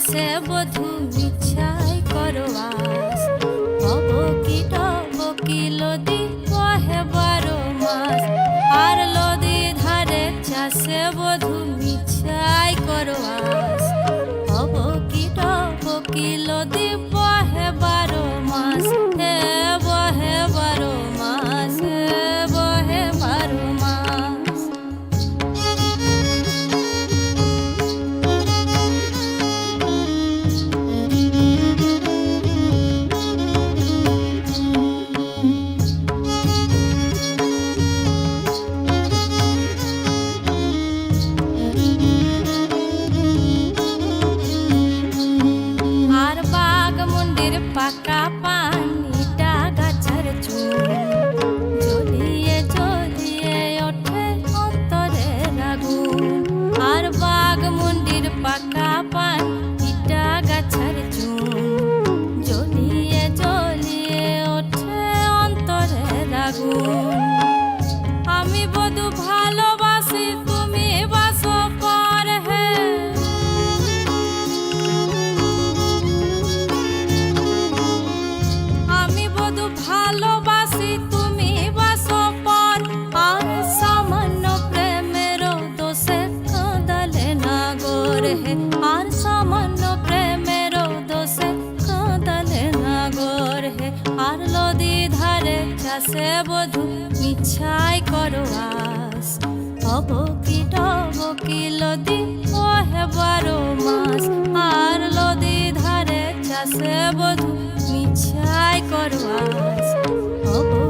আকাশে বধু বিছাই করো আস capa capaz আছে বধু, ইচ্ছাই করো আস। অবকি টবকি লদি কহে বারো মাস। আর লদি ধারে চাষে বধু, ইচ্ছাই করো আস। অবকি